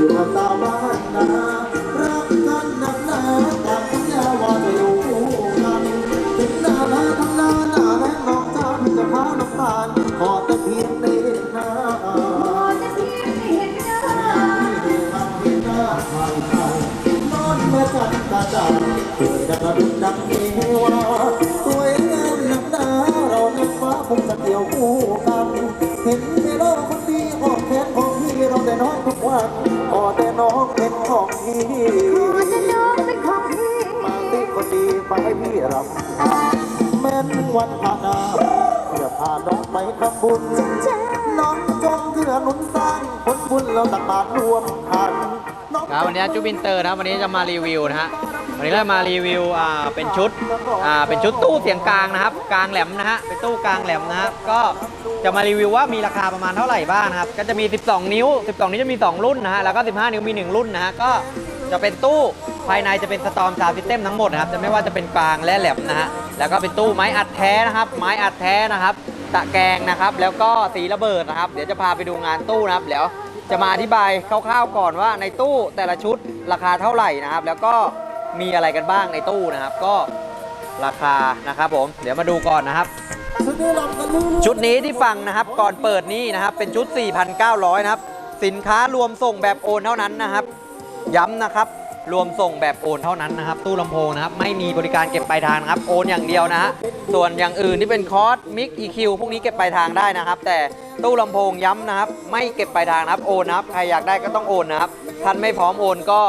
อยู่กับสาบ้านนารักกันนักหนาตามสัญญาว่าจะอยู่คู่กันถึงหน้านาทำนาหน้าแรงน้องจานจะพาน้ำตาลขอแต่เพียงได้เห็นหน้านอนมื่อจันตาจันเกิดดังดุจดังเอวาสวยงามนักหนาเราในฟ้าคงจะเกี่ยวคู่กัน เห็นในโลกคนดีออกแขนของพี่เราแต่น้อง วันขอแต่น้องเป็นของพี่มาติคนดีไปให้พี่รับแม้นวันผ่านาเพื่อพาน้องไปทำบุญ น้องจงเกื้อหนุนสร้างผลบุญเราตักบาตรรวมกันครับวันนี้จูบินเตอร์นะครับวันนี้จะมารีวิวนะฮะวันนี้เรามารีวิวอ่าเป็นชุดอ่าเป็นชุดตู้เสียงกลางนะครับ กลางแหลมนะฮะเป็นตู้กลางแหลมนะครับก็ จะมารีวิวว่ามีราคาประมาณเท่าไหร่บ้างนะครับ ก็จะมี 12 นิ้ว 12 นิ้วจะมี 2 รุ่นนะฮะ แล้วก็ 15 นิ้วมี 1 รุ่นนะฮะ ก็จะเป็นตู้ภายในจะเป็นสตอมซาวซิสเต็มทั้งหมดนะครับ จะไม่ว่าจะเป็นกลางและแหลมนะฮะ แล้วก็เป็นตู้ไม้อัดแท้นะครับ ไม้อัดแท้นะครับ ตะแกรงนะครับ แล้วก็สีระเบิดนะครับ เดี๋ยวจะพาไปดูงานตู้นะครับ เดี๋ยวจะมาอธิบายคร่าวๆก่อนว่าในตู้แต่ละชุดราคาเท่าไหร่นะครับ แล้วก็มีอะไรกันบ้างในตู้นะครับ ก็ราคานะครับผม เดี๋ยวมาดูก่อนนะครับ ชุดนี้ที่ฟังนะครับก่อนเปิดนี่นะครับ เป็นชุด 4,900 นะครับ สินค้ารวมส่งแบบโอนเท่านั้นนะครับ ย้ำนะครับ รวมส่งแบบโอนเท่านั้นนะครับ ตู้ลำโพงนะครับ ไม่มีบริการเก็บปลายทางครับ โอนอย่างเดียวนะฮะส่วนอย่างอื่นที่เป็นคอร์สมิก EQ พวกนี้เก็บปลายทางได้นะครับ แต่ตู้ลำโพงย้ำนะครับ ไม่เก็บปลายทางนะครับโอนนะครับใครอยากได้ก็ต้องโอนนะครับท่านไม่พร้อมโอนก็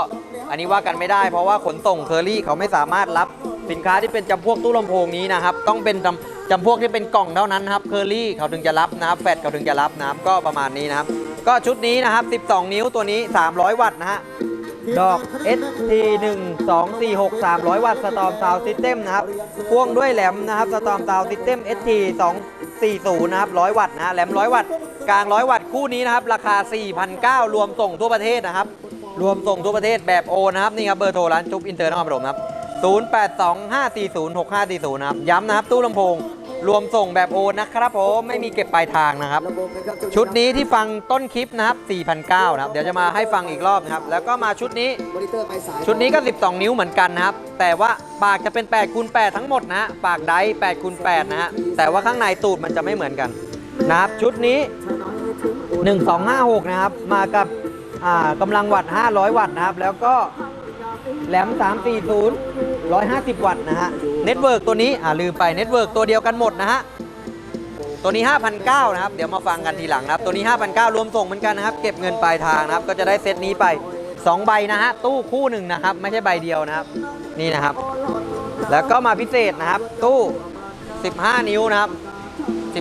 อันนี้ว่ากันไม่ได้เพราะว่าขนส่งเคอรี่เขาไม่สามารถรับสินค้าที่เป็นจำพวกตู้ลำโพงนี้นะครับ ต้องเป็น จำพวกที่เป็นกล่องเท่านั้นนะครับเคอรี่เขาถึงจะรับนะครับแฟดเขาถึงจะรับนะครับก็ประมาณนี้นะครับ ก็ชุดนี้นะครับ 12 นิ้วตัวนี้ 300 วัตต์นะฮะดอก ST 1 2 4 6 300 วัตต์สตอมซาวซิสเต็มนะครับพ่วงด้วยแหลมนะครับสตอมซาวซิสเต็ม ST 240นะครับ100 วัตต์นะฮะแหลม 100 วัตต์กลาง 100 วัตต์คู่นี้นะครับ ราคา 4,900 รวมส่งทั่วประเทศนะครับ รวมส่งทั่วประเทศแบบโอนะครับ นี่ครับเบอร์โทรร้านจุ๊บอินเตอร์นครปฐมครับ 0825406540 นะครับ ย้ำนะครับ ตู้ลำโพง รวมส่งแบบโอนนะครับผมไม่มีเก็บปลายทางนะครับ ชุดนี้ที่ฟังต้นคลิปนะครับ4,900นะครับ เดี๋ยวจะมาให้ฟังอีกรอบนะครับ แล้วก็มาชุดนี้ ชุดนี้ก็ 12 นิ้วเหมือนกันนะครับ แต่ว่าปากจะเป็น8คูณ8ทั้งหมดนะฮะปากได8คูณ8นะฮะแต่ว่าข้างในตูดมันจะไม่เหมือนกันนะครับ ชุดนี้ 1256 นะครับ มากับอ่ากำลังวัตต์500 วัตต์นะครับ แล้วก็แหลม 340 150 วัตต์นะฮะเน็ตเวิร์กตัวนี้อ่าลืมไปเน็ตเวิร์กตัวเดียวกันหมดนะฮะตัวนี้ 5,900นะครับ เดี๋ยวมาฟังกันทีหลังนะครับ ตัวนี้ 5,900 รวมส่งเหมือนกันนะครับ เก็บเงินปลายทางนะครับ ก็จะได้เซตนี้ไป 2 ใบนะฮะ ตู้คู่หนึ่งนะครับ ไม่ใช่ใบเดียวนะครับ นี่นะครับ แล้วก็มาพิเศษนะครับ ตู้ 15 นิ้วนะครับ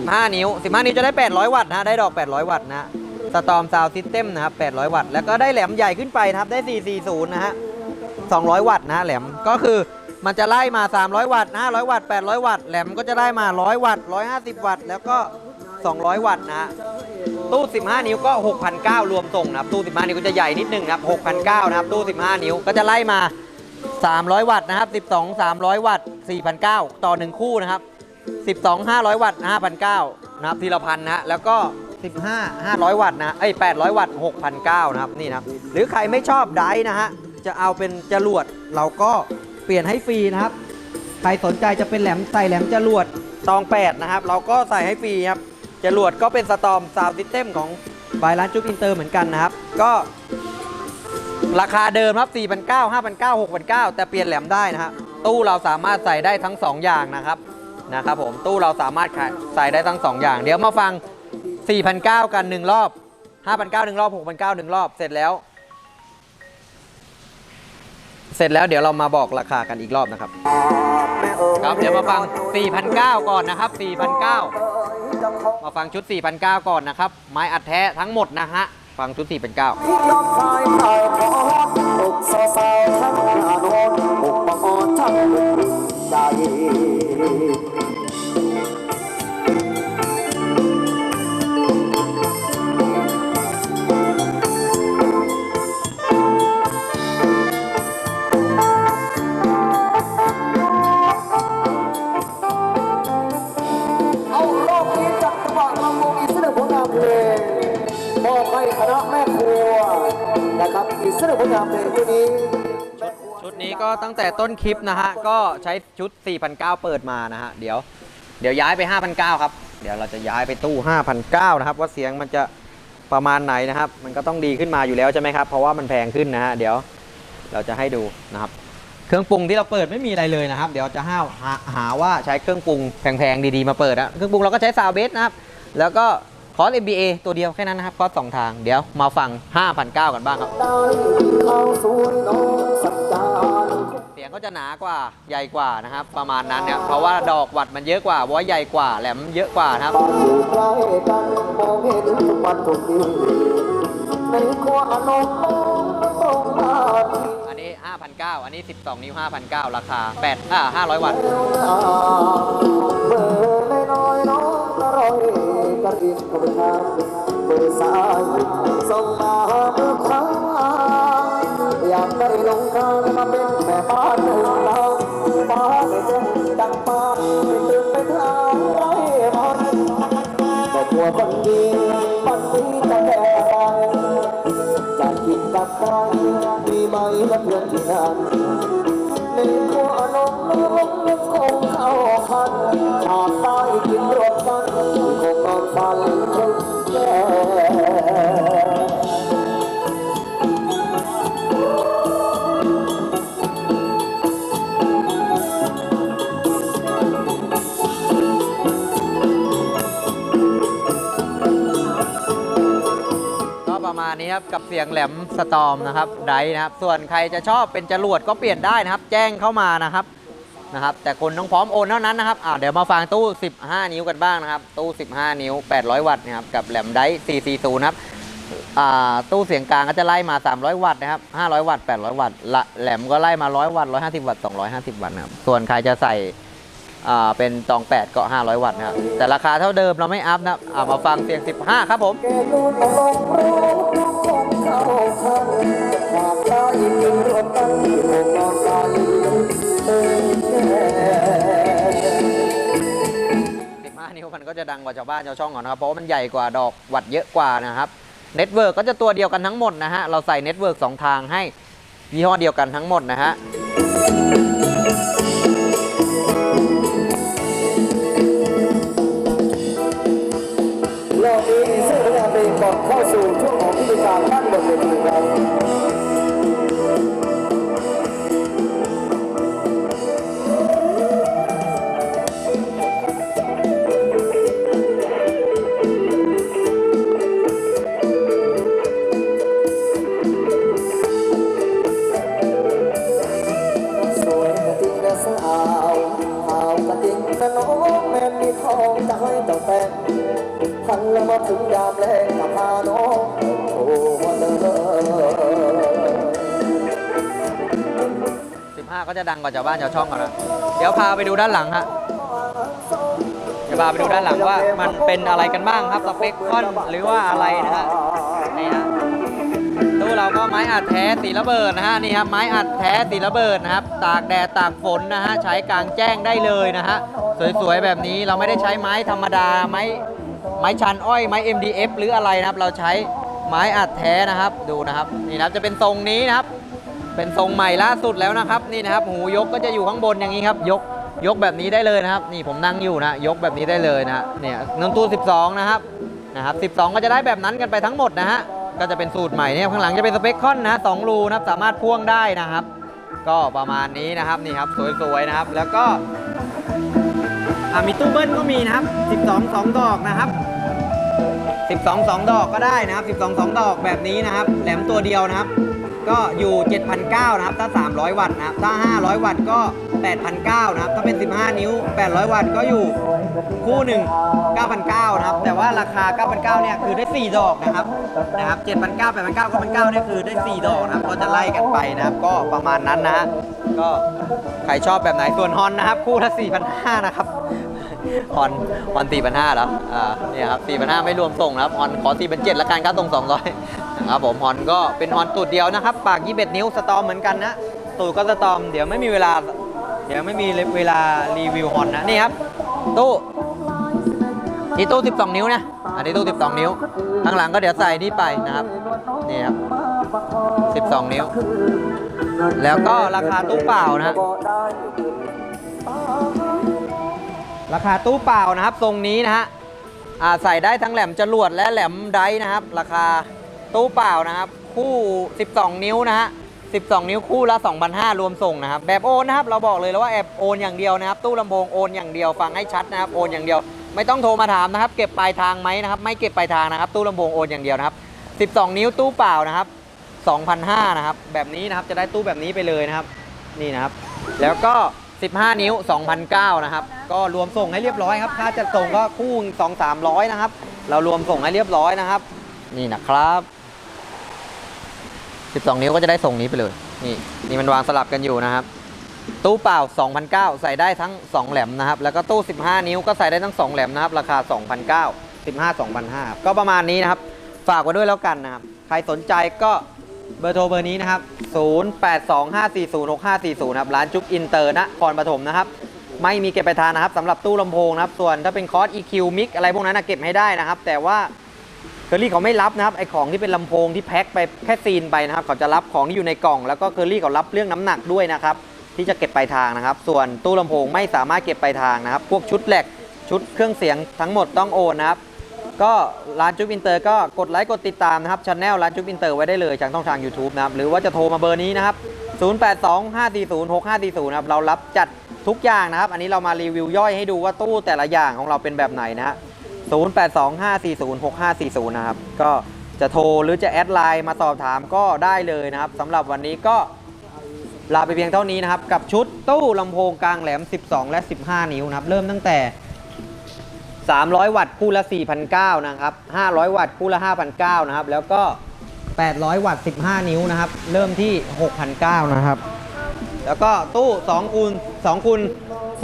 15 นิ้ว 15 นิ้วจะได้ 800 วัตต์นะ ได้ดอก 800 วัตต์นะสตอมซาวซิสเต็มนะครับ 800 วัตต์ แล้วก็ได้แหลมใหญ่ขึ้นไปนะครับ ได้ 440 นะฮะ 200 วัตต์นะแหลมก็คือมันจะไล่มา 300 วัตต์500 วัตต์ 800 วัตต์แหลมก็จะได้มา 100 วัตต์ 150 วัตต์ แล้วก็ 200 วัตต์นะตู้ 15 นิ้วก็ 6,900 รวมส่งนะครับตู้ 15 นิ้วก็จะใหญ่นิดนึงนะครับ6,900 นะครับตู้ 15 นิ้วก็จะไล่มา 300 วัตต์นะครับ 12 300 วัตต์ 4,900 ต่อ 1 คู่นะครับ 12 500 วัตต์ 5,900 นะครับทีละพันนะแล้วก็ 15 500 วัตต์นะเอ้ย800 วัตต์ 6,900 นะครับนี่นะครับหรือใครไม่ชอบไดนะฮะ จะเอาเป็นจรวด เราก็เปลี่ยนให้ฟรีนะครับ ใครสนใจจะเป็นแหลมใส่แหลมจรวดตอง8นะครับ เราก็ใส่ให้ฟรีครับจรวดก็เป็นสตอมซาวด์ซิสเต็มของบายร้านจุ๊บอินเตอร์เหมือนกันนะครับ ก็ราคาเดิมครับ4,900 5,900 6,900แต่เปลี่ยนแหลมได้นะฮะตู้เราสามารถใส่ได้ทั้ง 2 อย่างนะครับนะครับผมตู้เราสามารถใส่ได้ทั้ง 2 อย่าง เดี๋ยวมาฟัง 4,900 กัน 1 รอบ 5,900 1 รอบ 6,900 1 รอบ เสร็จแล้ว เสร็จแล้วเดี๋ยวเรามาบอกราคากันอีกรอบนะครับ ครับเดี๋ยวมาฟัง 4,900 ก่อนนะครับ 4,900 มาฟังชุด 4,900 ก่อนนะครับ ไม้อัดแท้ทั้งหมดนะฮะ ฟังชุด 4,900 ตั้งแต่ต้นคลิปนะฮะ ก็ใช้ชุด 4,900 เปิดมานะฮะ เดี๋ยว เดี๋ยวย้ายไป 5,900 ครับ เดี๋ยวเราจะย้ายไปตู้ 5,900 นะครับ ว่าเสียงมันจะประมาณไหนนะครับ มันก็ต้องดีขึ้นมาอยู่แล้วใช่ไหมครับ เพราะว่ามันแพงขึ้นนะฮะ เดี๋ยวเราจะให้ดูนะครับ เครื่องปรุงที่เราเปิดไม่มีอะไรเลยนะครับ เดี๋ยวจะห้าหาหาว่าใช้เครื่องปรุงแพงๆดีๆมาเปิดนะเครื่องปรุงเราก็ใช้ซาวเบสนะครับ แล้วก็คอร์ส MBA ตัวเดียวแค่นั้นนะครับคอร์สสองทาง เดี๋ยวมาฟัง 5,900 กันบ้างครับ สู่น้องสัจจานเสียงก็จะหนากว่าใหญ่กว่านะครับ ประมาณนั้นเนี่ยเพราะว่าดอกหวัดมันเยอะกว่าว่าใหญ่กว่าแหลมเยอะกว่านะครับอันมองเห็นทุกวันทุกทีในครัวอนงน้องตรงมาอันนี้ 5,900 อันนี้ 12 นิ้ว 5,900 ราคา8อ่า500 วัตต์เบอร์เลยน้อยน้องอร่อยกันอีกกับทางเบอร์สายส่งมาเมื่อครั้ง อยากได้ลงทางมาเป็นแม่บ้านหนึ่งดาวฟ้าไม่แจ้งดังป้าไม่ตื่นไปทางไรบอลก็กลัวคนดีมันนี้จะแก่ไปจะกินกับใครมีไหมและเพื่อนที่นั่นในหัวนมน้องนึกคงเข้าคันชาติใต้กินรวมกันคงนอนฝันถึงแก่ ครับกับเสียงแหลมสตอมนะครับไดร์นะครับ ส่วนใครจะชอบเป็นจรวดก็เปลี่ยนได้นะครับ แจ้งเข้ามานะครับนะครับ แต่คนต้องพร้อมโอนเท่านั้นนะครับอ่าเดี๋ยวมาฟังตู้ 15 นิ้วกันบ้างนะครับ ตู้ 15 นิ้ว 800 วัตต์นะครับกับแหลมไดร์440นะครับอ่าตู้เสียงกลางก็จะไล่มา 300 วัตต์นะครับ 500 วัตต์ 800 วัตต์ละแหลมก็ไล่มา 100 วัตต์ 150 วัตต์ 250 วัตต์นะครับ ส่วนใครจะใส่อ่าเป็นตอง8ก็ 500 วัตต์นะครับ แต่ราคาเท่าเดิมเราไม่อัพนะครับอ่ามาฟังเสียง 15 ครับผม 15นิ้วมันก็จะดังกว่าชาวบ้านชาวช่องก่อนนะครับเพราะว่ามันใหญ่กว่าดอกวัดเยอะกว่านะครับเน็ตเวิร์กก็จะตัวเดียวกันทั้งหมดนะฮะเราใส่เน็ตเวิร์กสองทางให้ยี่ห้อเดียวกันทั้งหมดนะฮะ จะดังกว่าชาวบ้านชาวช่องก่อนนะเดี๋ยวพาไปดูด้านหลังฮะจะพาไปดูด้านหลังว่ามันเป็นอะไรกันบ้างครับสเปคคอนหรือว่าอะไรนะฮะนี่ฮะตู้เราก็ไม้อัดแท้สีระเบิดนะฮะนี่ครับไม้อัดแท้สีระเบิดนะครับ ตากแดดตากฝนนะฮะใช้กลางแจ้งได้เลยนะฮะสวยๆแบบนี้เราไม่ได้ใช้ไม้ธรรมดาไม้ไม้ชันอ้อยไม้ MDF หรืออะไรนะครับ เราใช้ไม้อัดแท้นะครับดูนะครับ นี่นะครับจะเป็นทรงนี้นะครับ เป็นทรงใหม่ล่าสุดแล้วนะครับนี่นะครับหูยกก็จะอยู่ข้างบนอย่างนี้ครับยกยกแบบนี้ได้เลยนะครับ นี่ผมนั่งอยู่นะยกแบบนี้ได้เลยนะเนี่ยน้ำตู้ 12 นะครับนะครับ 12 ก็จะได้แบบนั้นกันไปทั้งหมดนะฮะก็จะเป็นสูตรใหม่เนี่ยข้างหลังจะเป็นสเปคคอนนะสองรูนะครับสามารถพ่วงได้นะครับ ก็ประมาณนี้นะครับนี่ครับสวยๆนะครับ แล้วก็มีตู้เบิ้ลก็มีนะครับ 12 2 ดอกนะครับ 12 2 ดอกก็ได้นะครับ 12 2 ดอกแบบนี้นะครับ แหลมตัวเดียวนะครับ ก็อยู่ 7,900นะครับ ถ้า 300 วัตต์นะครับ ถ้า 500 วัตต์ก็ 8,900นะครับ ถ้าเป็น 15 นิ้ว 800 วัตต์ก็อยู่คู่หนึ่ง9,900นะครับ แต่ว่าราคา 9,900เนี่ยคือได้ 4 ดอกนะครับ นะครับ 7,900 8,900 9,900เนี่ยคือได้ 4 ดอกนะครับ ก็จะไล่กันไปนะครับ ก็ประมาณนั้นนะ ก็ใครชอบแบบไหน ส่วนฮอนนะครับ คู่ละ4,500นะครับฮอนฮอนสี่พันห้าแล้ว อ่า เนี่ยครับสี่พันห้าไม่รวมส่งนะครับฮอนขอสี่พันเจ็ดละกันค่าส่งสองร้อยนะ ครับผมฮอนก็เป็นฮอนตูดเดียวนะครับ ปากยี่สิบนิ้วสตอมเหมือนกันนะ ตูดก็สตอม เดี๋ยวไม่มีเวลา เดี๋ยวไม่มีเวลารีวิวฮอนนะ นี่ครับ ตู้ที่ตู้ 12 นิ้วนะ อันนี้ตู้ 12 นิ้ว ข้างหลังก็เดี๋ยวใส่นี่ไปนะครับ นี่ครับ 12 นิ้ว แล้วก็ราคาตู้เปล่านะราคาตู้เปล่านะครับ ทรงนี้นะฮะใส่ได้ทั้งแหลมจรวดและแหลมไดร์นะครับ ราคา ตู้เปล่านะครับ คู่ 12 นิ้วนะฮะ12 นิ้วคู่ละ2,500รวมส่งนะครับ แบบโอนนะครับ เราบอกเลยแล้วว่าแอบโอนอย่างเดียวนะครับ ตู้ลำโพงโอนอย่างเดียว ฟังให้ชัดนะครับ โอนอย่างเดียว ไม่ต้องโทรมาถามนะครับ เก็บปลายทางไหมนะครับ ไม่เก็บปลายทางนะครับ ตู้ลำโพงโอนอย่างเดียวนะครับ 12 นิ้วตู้เปล่านะครับ2,500นะครับ แบบนี้นะครับ จะได้ตู้แบบนี้ไปเลยนะครับ นี่นะครับ แล้วก็ 15 นิ้ว2,009นะครับ ก็รวมส่งให้เรียบร้อยครับ ค่าจัดส่งก็คู่2 300นะครับ เรารวมส่งให้เรียบร้อยนะครับ นี่นะครับ 12 นิ้วก็จะได้ส่งนี้ไปเลย นี่นี่มันวางสลับกันอยู่นะครับ ตู้เปล่า 2,009ใส่ได้ทั้ง 2 แหลมนะครับ แล้วก็ตู้ 15 นิ้วก็ใส่ได้ทั้ง 2 แหลมนะครับ ราคา 2,009 15 2,500ก็ประมาณนี้นะครับ ฝากไว้ด้วยแล้วกันนะครับ ใครสนใจก็เบอร์โทรเบอร์นี้นะครับ 0825406540ครับ ร้านจุ๊บอินเตอร์นครปฐมนะครับ ไม่มีเก็บไปทางนะครับสำหรับตู้ลำโพงนะครับ ส่วนถ้าเป็นคอร์ส EQ Mix อะไรพวกนั้นนะเก็บให้ได้นะครับ แต่ว่า เคอรี่เขาไม่รับนะครับไอของที่เป็นลำโพงที่แพ็คไปแค่ซีนไปนะครับเขาจะรับของที่อยู่ในกล่อง แล้วก็เคอรี่เขารับเรื่องน้ำหนักด้วยนะครับที่จะเก็บปลายทางนะครับ ส่วนตู้ลำโพงไม่สามารถเก็บปลายทางนะครับ พวกชุดแหลกชุดเครื่องเสียงทั้งหมดต้องโอนนะครับก็ร้านจุ๊บอินเตอร์ก็กดไลค์กดติดตามนะครับช anel ร้านจุ๊บอินเตอร์ไว้ได้เลยทางช่องทาง YouTube นะครับหรือว่าจะโทรมาเบอร์นี้นะครับ 0825406540นะครับเรารับจัดทุกอย่างนะครับ อันนี้เรามารีวิวย่อยให้ดูว่าตู้แต่ละอย่างของเราเป็นแบบไหนนะฮะ 0825406540 นะครับ ก็จะโทรหรือจะแอดไลน์มาสอบถามก็ได้เลยนะครับสำหรับวันนี้ก็ลาไปเพียงเท่านี้นะครับ กับชุดตู้ลำโพงกลางแหลม 12 และ 15 นิ้วนะครับ เริ่มตั้งแต่ 300 วัตต์คู่ละ4,900นะครับ 500 วัตต์คู่ละ5,900นะครับ แล้วก็ 800 วัตต์ 15 นิ้วนะครับ เริ่มที่6,900นะครับ แล้วก็ตู้2คูณ2คูณ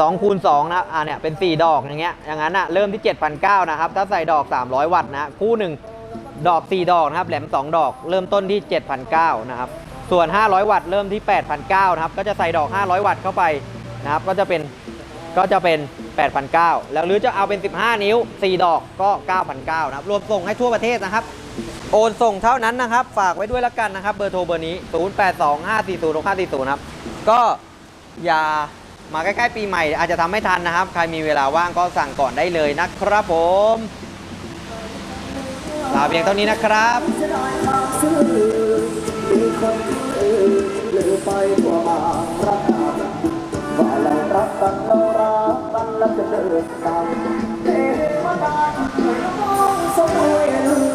2คูณ2นะครับอ่าเนี่ยเป็น 4 ดอกอย่างเงี้ยอย่างนั้นอะเริ่มที่ 7,900นะครับถ้าใส่ดอก 300 วัตต์นะคู่หนึ่งดอก 4 ดอกนะครับแหลม 2 ดอก เริ่มต้นที่ 7,900นะครับส่วน 500 วัตต์เริ่มที่ 8,900นะครับก็จะใส่ดอก 500 วัตต์เข้าไปนะครับก็จะเป็นก็จะเป็น 8,900 แล้วหรือจะเอาเป็น 15 นิ้ว 4 ดอกก็ 9,900นะครับรวมส่งให้ทั่วประเทศนะครับ โอนส่งเท่านั้นนะครับ ฝากไว้ด้วยล้วกันนะครับ เบอร์โทรเบอร์นี้ 0825406540ครับ ก็อย่า มาใกล้ๆปีใหม่อาจจะทำไม่ทันนะครับ ใครมีเวลาว่างก็สั่งก่อนได้เลยนะครับผมลาเพียงเท่านี้นะครับจะ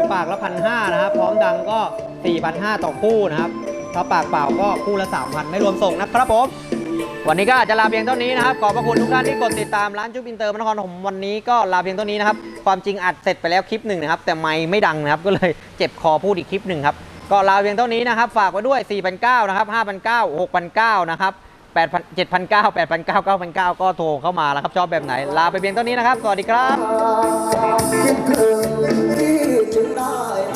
อยู่ปากละพันห้านะครับ พร้อมดังก็4,500ต่อคู่นะครับถ้าปากเปล่าก็คู่ละ 3,000 ไม่รวมส่งนะครับผม วันนี้ก็อาจจะลาเพียงเท่านี้นะครับ ขอบพระคุณทุกท่านที่กดติดตามร้านจุ๊บอินเตอร์มนครผมวันนี้ก็ลาเพียงเท่านี้นะครับ ความจริงอัดเสร็จไปแล้วคลิปหนึ่งนะครับ แต่ไม่ไม่ดังนะครับ ก็เลยเจ็บคอพูดอีกคลิปหนึ่งครับ ก็ลาเพียงเท่านี้นะครับ ฝากไว้ด้วย4,900นะครับ5,900 6,900นะครับ8,000 7,900 8,900 9,900 ก็โทรเข้ามาแล้วครับ ชอบแบบไหน ลาไปเพียงเท่านี้นะครับ สวัสดีครับ คิ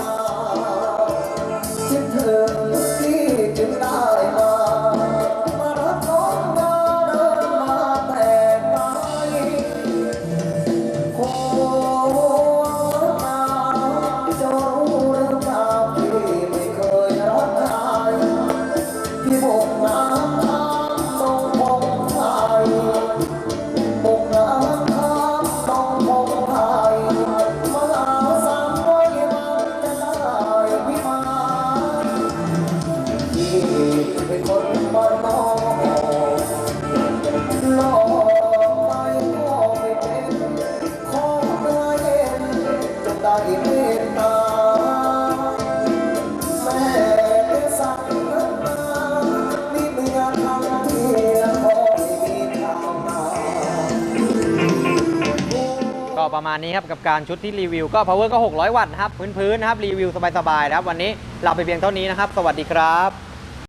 ประมาณนี้ครับกับการชุดที่รีวิวก็ power ก็ 600 วัตต์นะครับพื้นๆนะครับรีวิวสบายๆนะครับวันนี้เราไปเพียงเท่านี้นะครับ สวัสดีครับ